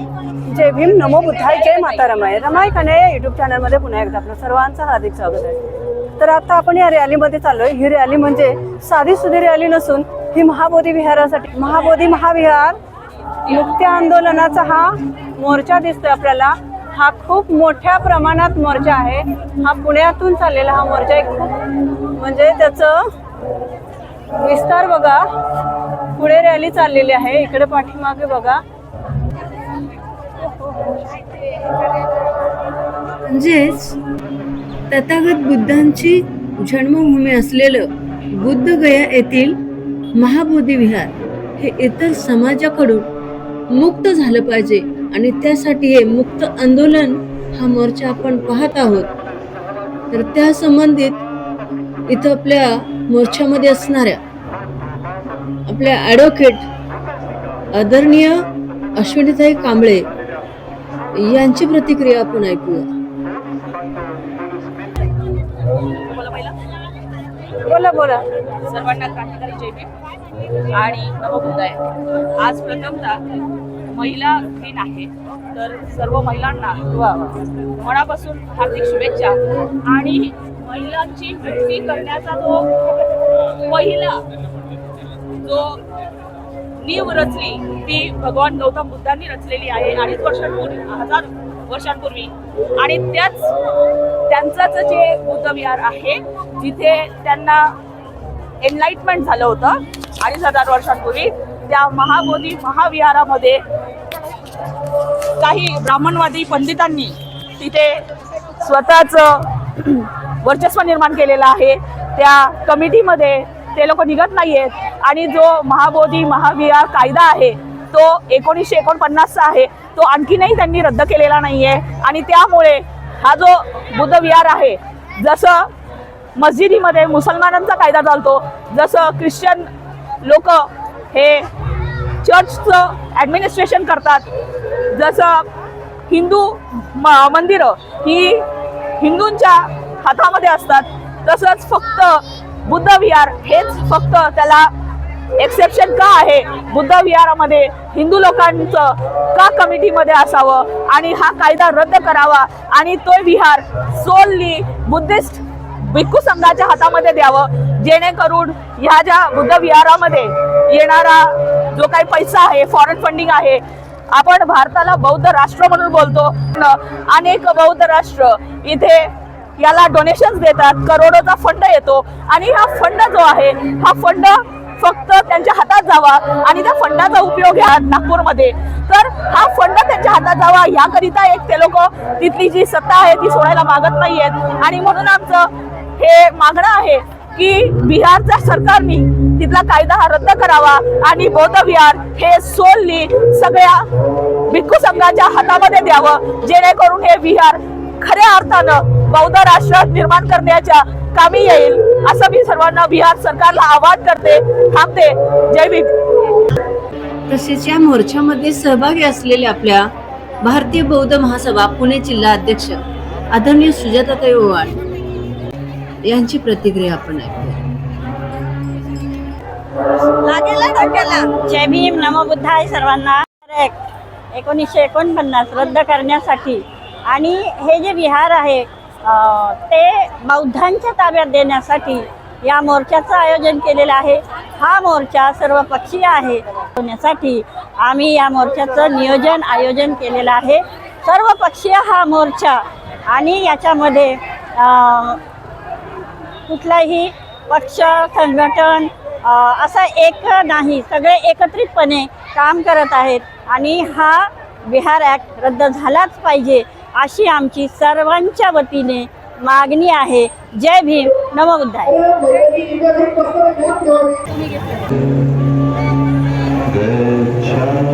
जय भीम नमो बुद्धाय जय माता रमाय रमाय कन्या या युट्यूब चॅनलमध्ये पुन्हा एकदा आपलं सर्वांचं हार्दिक स्वागत आहे. तर आता आपण या रॅलीमध्ये चाललोय. ही रॅली म्हणजे साधी सुधी रॅली नसून ही महाबोधी विहारासाठी महाबोधी महाविहार मुक्ती आंदोलनाचा हा मोर्चा दिसतोय आपल्याला. हा खूप मोठ्या प्रमाणात मोर्चा आहे. हा पुण्यातून चाललेला हा मोर्चा एक खूप म्हणजे त्याचं विस्तार बघा. पुढे रॅली चाललेली आहे. इकडे पाठीमागे बघा. म्हणजेच तथागत बुद्धांची जन्मभूमी असलेलं बुद्धगया येथील महाबोधी विहार हे इतर समाजाकडून मुक्त झालं पाहिजे आणि त्यासाठी हे मुक्त आंदोलन हा मोर्चा आपण पाहत आहोत. तर त्या संबंधित इथं आपल्या मोर्चामध्ये असणाऱ्या आपल्या ॲडव्होकेट आदरणीय अश्विनीताई कांबळे यांची प्रतिक्रिया आपण ऐकूया. बोला बोला. सर्वांना क्रांतिकारी जय भीम आणि नवोदय आज प्रथमतः महिला दिन आहे. तर सर्व महिलांना मनापासून हार्दिक शुभेच्छा. आणि महिलांची मुक्ती करण्याचा जो पहिला जो नीव रचली. ती भगवान गौतम बुद्धांनी रचलेली आहे. अडीच वर्षांपूर्वी हजार वर्षांपूर्वी. आणि त्याच त्यांचंच जे बुद्ध विहार आहे जिथे त्यांना एनलाइटमेंट झालं होतं अडीच हजार वर्षांपूर्वी त्या महाबोधी महाविहारामध्ये काही ब्राह्मणवादी पंडितांनी तिथे स्वतःच वर्चस्व निर्माण केलेलं आहे. त्या कमिटीमध्ये ते लोक निघत नाहीयेत. आणि जो महाबोधी महाविहार कायदा आहे तो एकोणीसशे एकोणपन्नासचा आहे तो आणखीनही त्यांनी रद्द केलेला नाही आहे आणि त्यामुळे हा जो बुद्ध विहार आहे जसं मस्जिदीमध्ये मुसलमानांचा कायदा चालतो जसं ख्रिश्चन लोक हे चर्चचं ॲडमिनिस्ट्रेशन करतात जसं हिंदू म मंदिरं ही हिंदूंच्या हातामध्ये असतात तसंच फक्त बुद्ध विहार हेच फक्त त्याला एक्सेप्शन का आहे? बुद्ध विहारामध्ये हिंदू लोकांचं का कमिटीमध्ये असावं? आणि हा कायदा रद्द करावा? आणि तो विहार सोलली बुद्धिस्ट भिक्खू संघाच्या हातामध्ये द्यावं? जेणेकरून ह्या ज्या बुद्ध विहारामध्ये येणारा जो काही पैसा आहे फॉरेन फंडिंग आहे आपण भारताला बौद्ध राष्ट्र म्हणून बोलतो. न अनेक बौद्ध राष्ट्र इथे याला डोनेशन्स देतात करोडोचा फंड येतो. आणि हा फंड जो आहे हा फंड फक्त त्यांच्या हातात जावा आणि त्या फंडाचा उपयोग घ्या नागपूरमध्ये. तर हा फंड त्यांच्या हातात जावा याकरिता एक ते लोक तिथली जी सत्ता आहे ती सोडायला मागत नाहीयेत. आणि म्हणून आमचं हे मागणं आहे की बिहारच्या सरकारने तिथला कायदा हा रद्द करावा आणि बौद्ध विहार हे सोलली सगळ्या भिक्खू संघाच्या हातामध्ये द्यावं जेणेकरून हे विहार खऱ्या अर्थानं बौद्ध राष्ट्र निर्माण करण्याच्या कामी येईल असं मी सर्वांना बिहार सरकारला आवाहन करते. थांबते. जय भीम. तसेच या मोर्चामध्ये सहभागी असलेले आपल्या भारतीय बौद्ध महासभा पुणे जिल्हा अध्यक्ष आदरणीय सुजाताताई ओवाळ यांची प्रतिक्रिया आपण ऐकूया. लागेल जय भीम. नमो बुद्धाय सर्वांना. एक एकोणीसशे एकोणपन्नास रद्द करण्यासाठी आणि हे जे विहार आहे ते बौद्धांच्या ताब्यात देण्यासाठी या मोर्चाचं आयोजन केलेलं आहे. हा मोर्चा सर्व पक्षीय आहे. होण्यासाठी आम्ही या मोर्चाचं नियोजन आयोजन केलेलं आहे. सर्व पक्षीय हा मोर्चा आणि याच्यामध्ये कुठलाही पक्ष संघटन असं एक नाही सगळे एकत्रितपणे काम करत आहेत आणि हा बिहार ॲक्ट रद्द झालाच पाहिजे. अशी आमची सर्वांच्या वतीने मागणी आहे. जय भीम. नमो बुद्धाय सर्वांना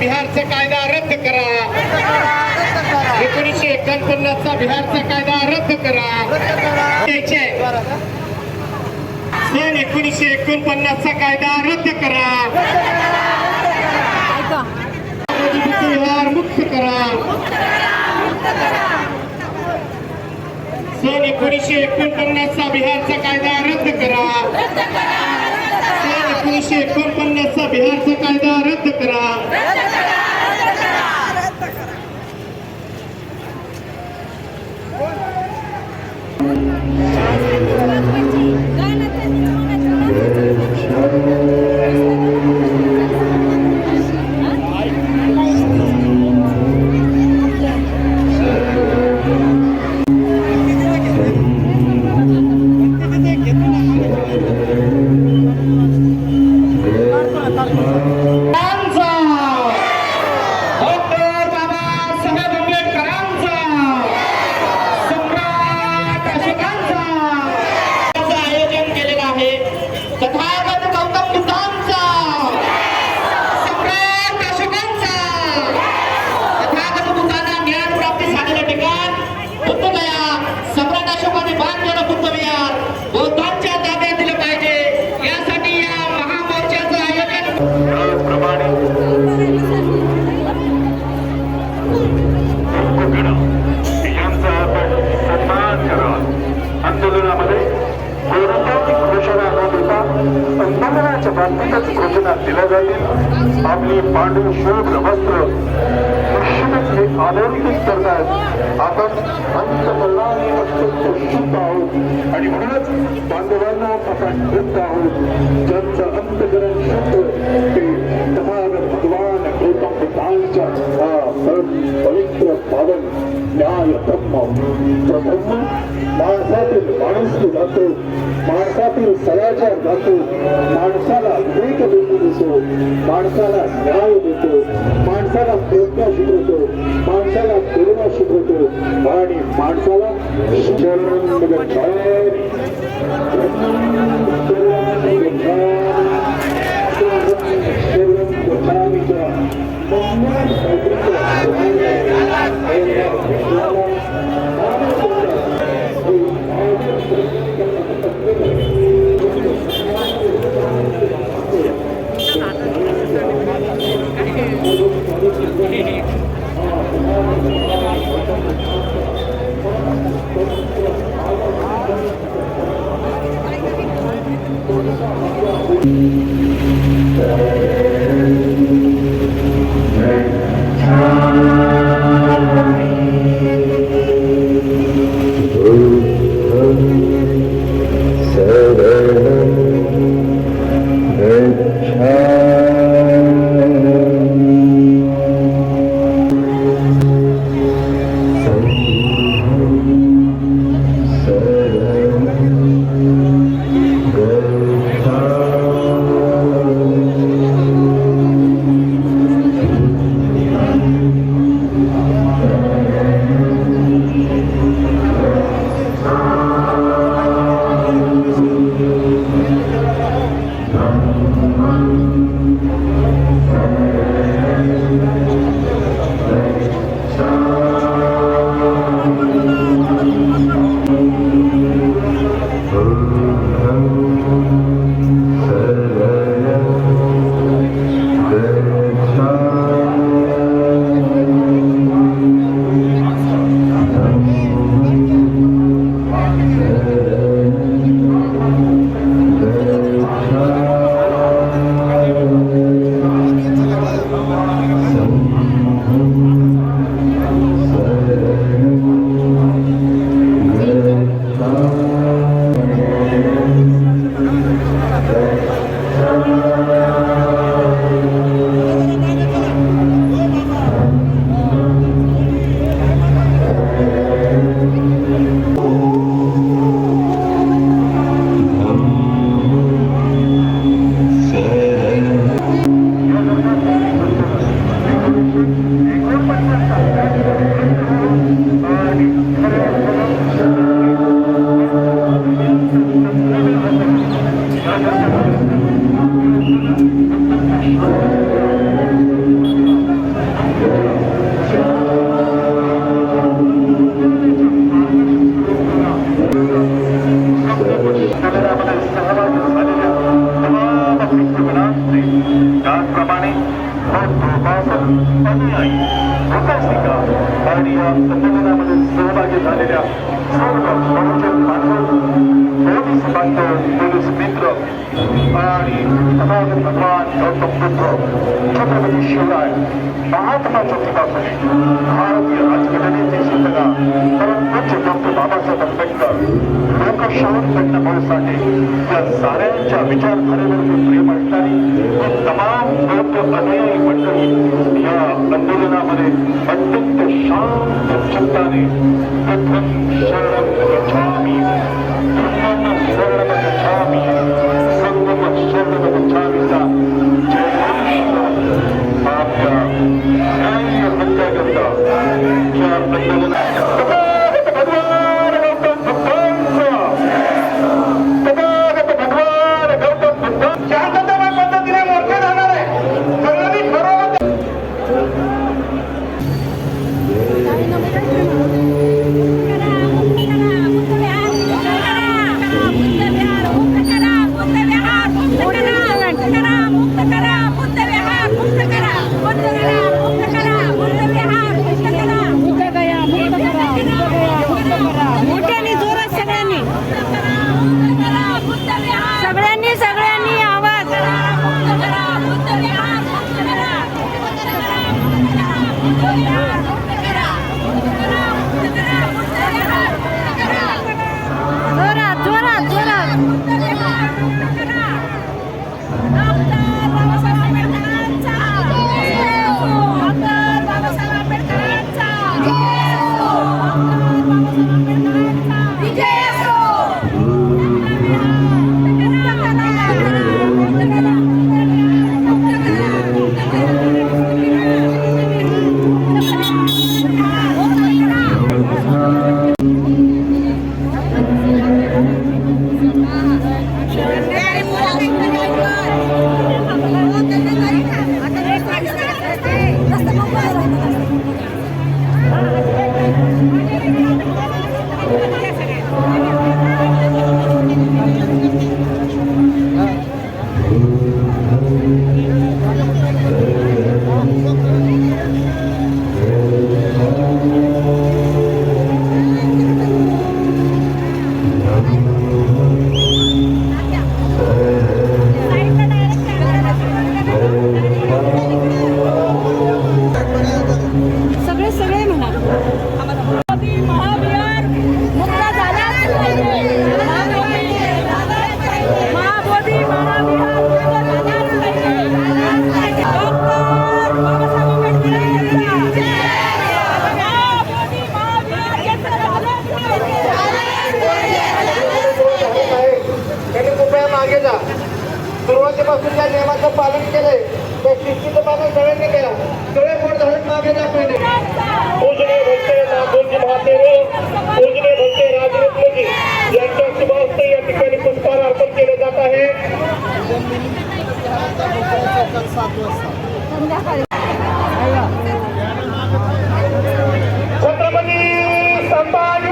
बिहारचा कायदा रद्द करा. एकोणीसशे एकोणपन्नासचा बिहारचा कायदा रद्द करा. सन एकोणीसशे एकोणपन्नासचा कायदा रद्द करा. मोदीमुक्त मुक्त करा. सन एकोणीसशे एकोणपन्नासचा बिहारचा कायदा रद्द करा. एकोणीसशे एकोणपन्नासचा बिहारचा कायदा रद्द करा। आमचा पांढरी शुभ्र वस्त्र निश्चितच हे आदरांकित करतात. आपण अंतकरणाने अत्यंत शुद्ध आहोत. आणि म्हणूनच बांधवांना आपण वृत्त आहोत. ज्यांचं अंतकरण शुद्ध ते तथागत भगवान गौतम बुद्धांच्या हा परम पवित्र पावन न्याय ब्रह्म तो ब्रह्म माणसातील माणूस जातो माणसातील सदाचार जातो माणसाला विवेक बिंदू देतो माणसाला न्याय देतो माणसाला प्रज्ञा शिकवतो माणसाला करुणा शिकवतो आणि माणसाला शरण लोकशाहीर साठे साऱ्यांच्या विचारधारेवर प्रेम असणारी ही तमाम बौद्ध अनुयायी मंडळी या आंदोलनामध्ये अत्यंत शांत चित्ताने बुद्धं शरणं गच्छामि धम्मं शरणं गच्छामि संगमं शरणं गच्छामिचा आपल्या न्याय या छत्रपती संभाजी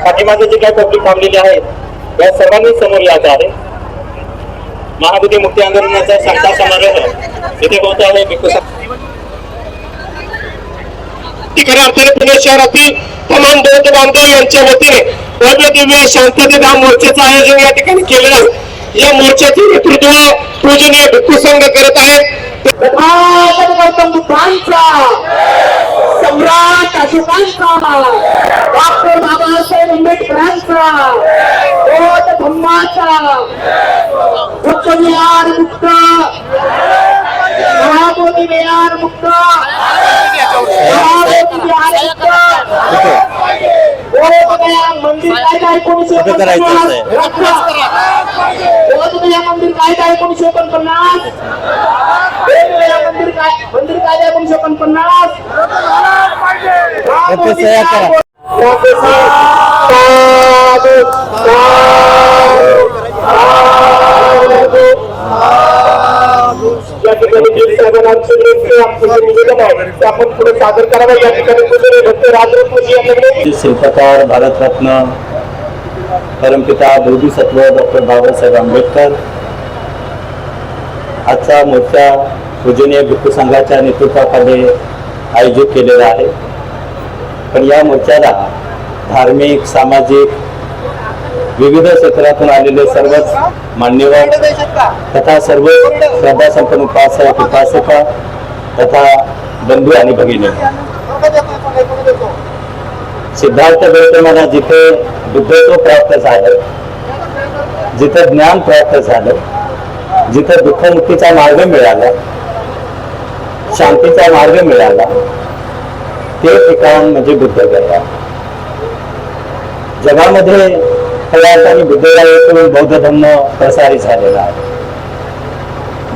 पाठीमागे जे काही पब्लिक थांबलेली आहे या सर्वांनी समोर यायचं आहे महाबुद्धी मुक्ती आंदोलनाचा सांगता समारोह इथे होत आहे खऱ्या अर्थाने पुणे शहरातील तमाम बौद्ध बांधव यांच्या वतीने वर्णदिव्य दिव्य शांततेधाम मोर्चाचं आयोजन या ठिकाणी केलेलं आहे या मोर्चाचे नेतृत्व पूजनीय भिक्खू संघ करत आहेत सम्राट अशोकांचा डॉक्टर बाबासाहेब आंबेडकरांचा बौद्ध धम्माचा बुद्धविहार मुक्त महाबोधी विहार मुक्त. महाबोधी विहार मुक्त मंदिर कायदा एकोणीसशे एकोणपन्नास बौद्ध गया मंदिर कायदा एकोणीसशे एकोणपन्नास वेगवेगळ्या मंदिर काय मंदिर कायदा एकोणीशे एकोणपन्नास जे निवेदन आहे ते आपण पुढे सादर करावं या ठिकाणी राजरत्नजी यांच्याकडे शिल्पकार भारतरत्न परमपिता बोधिसत्व डॉक्टर बाबासाहेब आंबेडकर आजचा मोर्चा पूजनीय भिक्खू संघाच्या नेतृत्वाखाली आयोजित केलेला आहे. पण या मोर्चाला धार्मिक सामाजिक विविध क्षेत्रातून आलेले सर्वच मान्यवर तथा सर्व श्रद्धासंपन्न उपासक उपासका तथा बंधू आणि भगिनी. सिद्धार्थ गौतमाला जिथे बुद्धत्व प्राप्त झालं जिथं ज्ञान प्राप्त झालं जिथं दुःखमुक्तीचा मार्ग मिळाला शांतीचा मार्ग मिळाला ते ठिकाण म्हणजे बुद्धगया जगामध्ये खऱ्या अर्थाने बौद्ध धर्म प्रसारित झालेला आहे.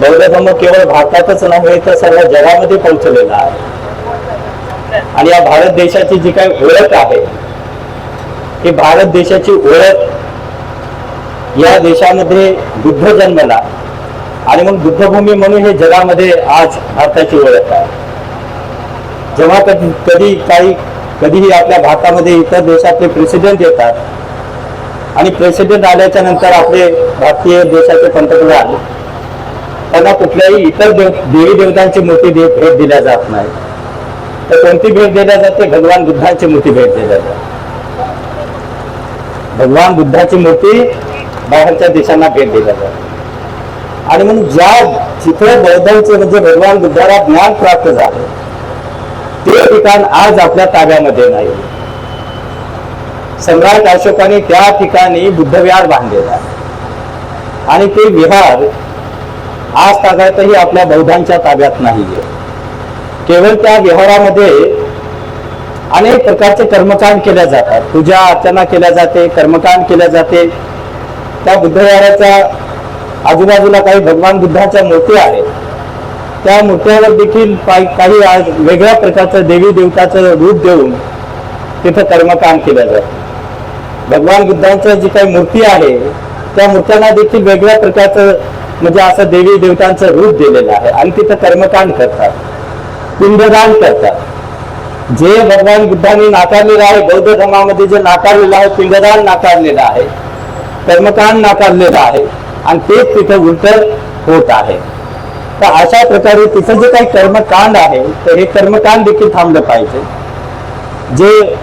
बौद्ध धर्म केवळ भारतातच नव्हे तर सर्व जगामध्ये पोहोचलेला आहे. आणि या भारत देशाची जी काही ओळख आहे ही भारत देशाची ओळख या देशामध्ये बुद्ध जन्मला आणि मग बुद्धभूमी म्हणून हे जगामध्ये आज भारताची ओळख आहे. जेव्हा कधी कधी काही कधीही आपल्या भारतामध्ये इतर देशातले प्रेसिडेंट येतात आणि प्रेसिडेंट आल्याच्यानंतर आपले भारतीय देशाचे पंतप्रधान त्यांना कुठल्याही इतर देव देवी देवतांची मूर्ती दे भेट दिल्या जात नाही. तर कोणती भेट दिल्या जाते? भगवान बुद्धांची मूर्ती भेट दिल्या जाते. भगवान बुद्धाची मूर्ती बाहेरच्या देशांना भेट दिल्या जाते. आणि म्हणून ज्या जिथे बौद्धांचे म्हणजे भगवान बुद्धाला ज्ञान प्राप्त झाले ते ठिकाण आज आपल्या ताब्यामध्ये नाही. सम्राट अशोकाने त्या ठिकाणी बुद्धविहार बांधलेला आहे. आणि ते विहार आज तागायतही आपल्या बौद्धांच्या ताब्यात नाहीये. केवळ त्या व्यवहारामध्ये अनेक प्रकारचे कर्मकांड केल्या जातात. पूजा अर्चना केल्या जाते कर्मकांड केल्या जाते. त्या बुद्धविहाराच्या आजूबाजूला काही भगवान बुद्धाच्या मूर्ती आहेत. त्या मूर्त्यावर देखील काही काही आज वेगळ्या प्रकारचं देवी देवताचं रूप देऊन तिथं कर्मकांड केलं जातं. भगवान बुद्धांचं जी काही मूर्ती आहे त्या मूर्त्यांना देखील वेगळ्या प्रकारचं म्हणजे असं देवी देवतांचं रूप दिलेलं आहे. आणि तिथं कर्मकांड करतात. पिंडदान करतात. जे भगवान बुद्धांनी नाकारलेलं आहे बौद्ध धर्मामध्ये जे नाकारलेलं आहे पिंडदान नाकारलेलं आहे कर्मकांड नाकारलेलं आहे आणि तेच तिथं उलट होत आहे. तर अशा प्रकारे तिथं जे काही कर्मकांड आहे तर हे कर्मकांड देखील थांबलं पाहिजे. जे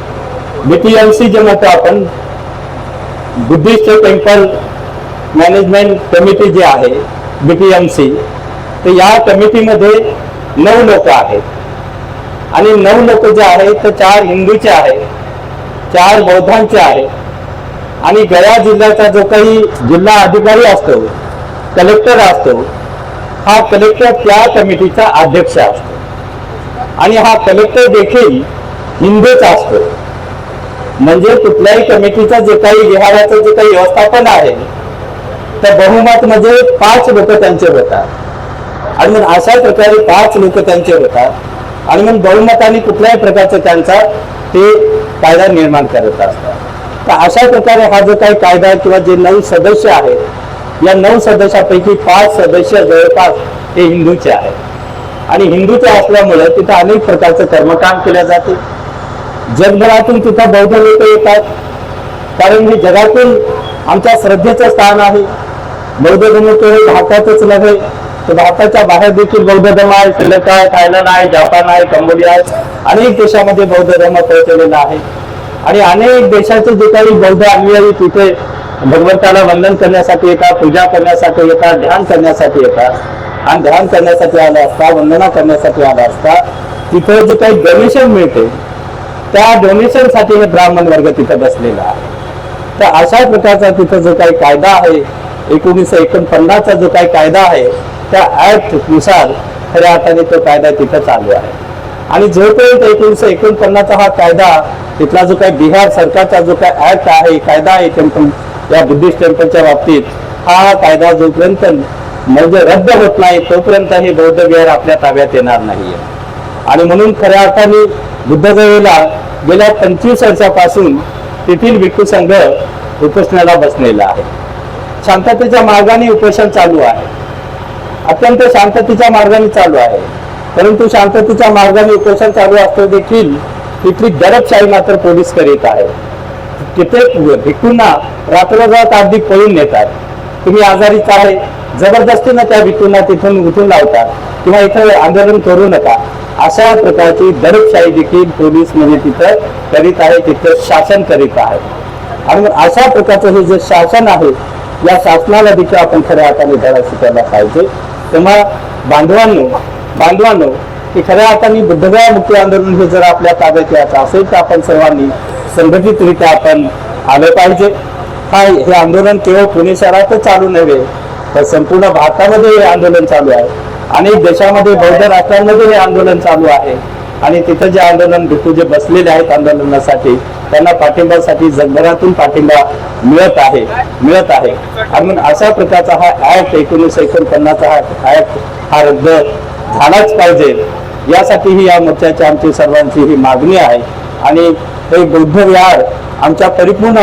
बीटीएमसी जे म्हणतो आपण बुद्धिस्ट टेम्पल मॅनेजमेंट कमिटी जी आहे बी टी एम सी तर या कमिटीमध्ये नऊ लोक आहेत. आणि नऊ लोक जे आहेत तर चार हिंदूचे आहेत चार बौद्धांचे आहेत. आणि गया जिल्ह्याचा जो काही जिल्हा अधिकारी असतो कलेक्टर असतो हा कलेक्टर त्या कमिटीचा अध्यक्ष असतो. आणि हा कलेक्टर देखील हिंदूच असतो. म्हणजे कुठल्याही कमिटीचा जे काही विहाराचं जे काही व्यवस्थापन आहे तर बहुमत म्हणजे पाच लोक त्यांचे होतात. आणि मग अशा प्रकारे पाच लोक त्यांचे होतात. आणि मग बहुमताने कुठल्याही प्रकारचा त्यांचा ते कायदा निर्माण करत असतात. तर अशा प्रकारे हा जो काही कायदा किंवा जे नऊ सदस्य आहेत या नऊ सदस्यापैकी पाच सदस्य जवळपास हे हिंदूचे आहेत. आणि हिंदूचे असल्यामुळे तिथं अनेक प्रकारचं कर्मकांड केल्या जाते. जगभरातून तिथं बौद्ध लोक येतात. कारण हे जगातून आमच्या श्रद्धेचं स्थान आहे. बौद्ध धर्म केवळ भारतातच नव्हे. तर भारताच्या बाहेर देखील बौद्ध धर्म आहे श्रीलंका आहे थायलंड आहे जपान आहे कंबोडिया आहे. अनेक देशामध्ये बौद्ध धर्म पोहोचलेला आहे. आणि अनेक देशाचे जे काही बौद्ध अनुयायी तिथे भगवंताला वंदन करण्यासाठी येतात पूजा करण्यासाठी येतात ध्यान करण्यासाठी येतात. आणि ध्यान करण्यासाठी आला असता वंदना करण्यासाठी आलं असता तिथे जे काही डोनेशन मिळते त्या डोनेशनसाठी हे ब्राह्मण वर्ग तिथं बसलेला आहे. तर अशा प्रकारचा तिथं जो काही कायदा आहे एकोणीसशे एकोणपन्नासचा जो काही कायदा आहे त्या ऍक्टनुसार खऱ्या अर्थाने तो कायदा तिथं चालू आहे. आणि जोपर्यंत एकोणीसशे एकोणपन्नासचा हा कायदा तिथला जो काही बिहार सरकारचा जो काही ऍक्ट आहे कायदा आहे टेम्पल या बुद्धिस्ट टेम्पलच्या बाबतीत हा कायदा जोपर्यंत म्हणजे रद्द होत नाही तोपर्यंत हे बौद्ध विहार आपल्या ताब्यात येणार नाहीये. आणि म्हणून खऱ्या अर्थाने बुद्धगयेला गेल्या पंचवीस वर्षापासून तेथील भिक्खू संघ उपोषणाला बसलेला आहे. शांततेच्या मार्गाने उपोषण चालू आहे. अत्यंत शांततेच्या मार्गाने चालू आहे. परंतु शांततेच्या मार्गाने उपोषण चालू असतो देखील तिथली दडपशाही मात्र पोलीस करीत आहे. तिथे भिक्खूंना रात्ररात अगदी पळून नेतात. तुम्ही आजारीच आहे जबरदस्तीनं त्या भिक्खूंना तिथून उठून लावतात किंवा इथं आंदोलन करू नका. अशा प्रकारची दडपशाही देखील पोलीस म्हणजे तिथं करीत आहे तिथं शासन करीत आहे. आणि अशा प्रकारचं हे जे शासन आहे या शासनाला देखील आपण खऱ्या हाताने धडा शिकायला पाहिजे. तेव्हा बांधवांनो बांधवांनो की खऱ्या अर्थाने बुद्धगया मुक्ती आंदोलन हे जर आपल्या ताब्यात यायचं असेल तर आपण सर्वांनी संघटितरित्या आपण आलं पाहिजे. हा हे आंदोलन केवळ पुणे शहरातच चालू नव्हे तर संपूर्ण भारतामध्ये हे आंदोलन चालू आहे. अनेक देशामध्ये बौद्ध राष्ट्रांमध्ये हे आंदोलन चालू आहे. आणि तिथं जे आंदोलन भिकू जे बसलेले आहेत आंदोलनासाठी त्यांना पाठिंब्यासाठी जगभरातून पाठिंबा मिळत आहे मिळत आहे. आणि अशा प्रकारचा हा ऍक्ट एकोणीसशे एकोणपन्नासचा हा ऍक्ट हा रद्द झालाच पाहिजे. यासाठी ही या मोर्चाची आमची सर्वांची ही मागणी आहे. आणि हे बौद्ध विहार आमच्या परिपूर्ण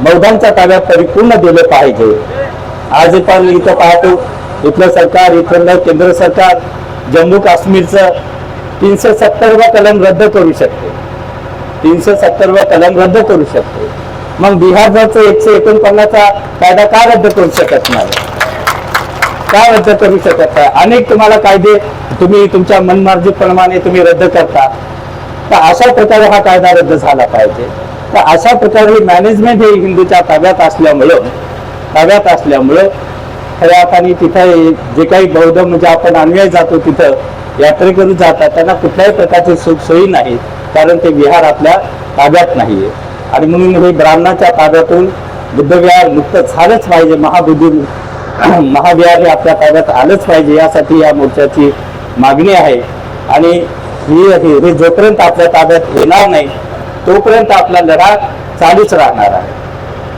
बौद्धांच्या ताब्यात परिपूर्ण दिलं पाहिजे. आज पण इथं पाहतो इथलं सरकार इथलं केंद्र सरकार जम्मू काश्मीरचं तीनशे सत्तरवा कलम रद्द करू शकते. तीनशे सत्तरवा कलम रद्द करू शकतो. मग बिहारचा एकशे एकोणपन्नासचा कायदा का रद्द करू शकत नाही? का रद्द करू शकत नाही? अनेक तुम्हाला कायदे तुम्ही तुमच्या मनमार्जीप्रमाणे तुम्ही रद्द करता. तर अशा प्रकारे हा कायदा रद्द झाला पाहिजे. तर अशा प्रकारे मॅनेजमेंट हे हिंदूच्या ताब्यात असल्यामुळं ताब्यात असल्यामुळं खऱ्या अर्थाने तिथं जे काही बौद्ध म्हणजे आपण अन्वय जातो तिथं यात्रेकरू जातात त्यांना कुठल्याही प्रकारची सुख सोयी नाही. कारण ते विहार आपल्या ताब्यात नाही आहे आणि म्हणून हे ब्राह्मणाच्या ताब्यातून बुद्धविहार मुक्त झालंच पाहिजे. महाबुद्धी महाविहार हे आपल्या ताब्यात आलंच पाहिजे. यासाठी या मोर्चाची मागणी आहे. आणि ही हे जोपर्यंत आपल्या ताब्यात येणार नाही तोपर्यंत आपला लढा चालूच राहणार आहे.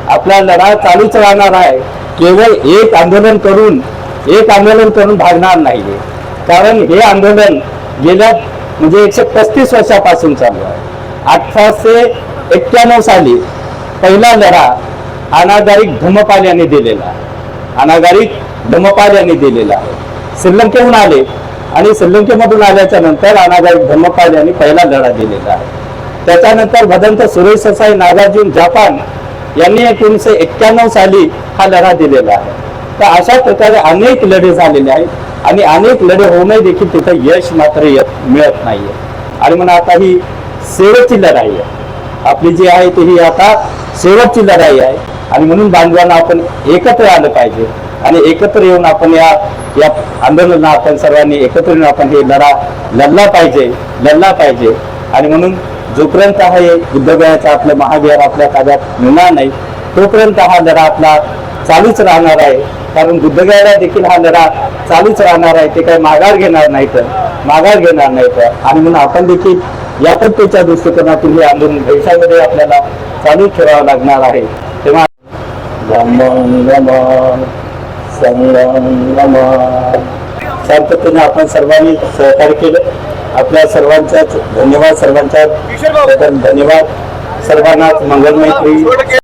आपला लढा चालूच राहणार आहे. केवळ एक आंदोलन करून एक आंदोलन करून भागणार नाही कारण हे आंदोलन गेल्या म्हणजे एकशे पस्तीस वर्षापासून चालू आहे. अठराशे एक्क्याण्णव साली पहिला लढा अनागारिक धमपाल यांनी दिलेला अनागारिक धमपाल यांनी दिलेला आहे. श्रीलंकेहून आले आणि श्रीलंकेमधून आल्याच्यानंतर अनागारिक धम्मपाल यांनी पहिला लढा दिलेला आहे. त्याच्यानंतर भदंत सुरेश ससाई नागार्जुन जापान यांनी एकोणीसशे एक्क्याण्णव साली हा लढा दिलेला आहे. तर अशा प्रकारे अनेक लढे झालेले आहेत. आणि अनेक लढे होऊनही देखील तिथं यश मात्र येत मिळत नाहीये. आणि म्हणून आता ही शेवटची लढाई आहे. आपली जी आहे ती ही आता शेवटची लढाई आहे. आणि म्हणून बांधवांना आपण एकत्र आलं पाहिजे. आणि एकत्र येऊन आपण या या आंदोलनाला आपण सर्वांनी एकत्र येऊन आपण हे लढा लढला पाहिजे लढला पाहिजे. आणि म्हणून जोपर्यंत हा हे बुद्धगयाचा आपलं महाविहार आपल्या ताब्यात मिळणार नाही तोपर्यंत हा लढा आपला चालूच राहणार आहे. कारण बुद्धगयाला देखील हा लढा चालूच राहणार आहे. ते काही माघार घेणार नाही तर माघार घेणार नाही तर. आणि म्हणून आपण देखील या प्रत्येकच्या दृष्टिकोनातून हे आंदोलन भविष्यामध्ये आपल्याला चालू ठेवावं लागणार आहे. तेव्हा संगम संगम शांततेने आपण सर्वांनी सहकार्य केलं. आपल्या सर्वांचाच धन्यवाद सर्वांच्या धन्यवाद. सर्वांनाच मंगलमैत्री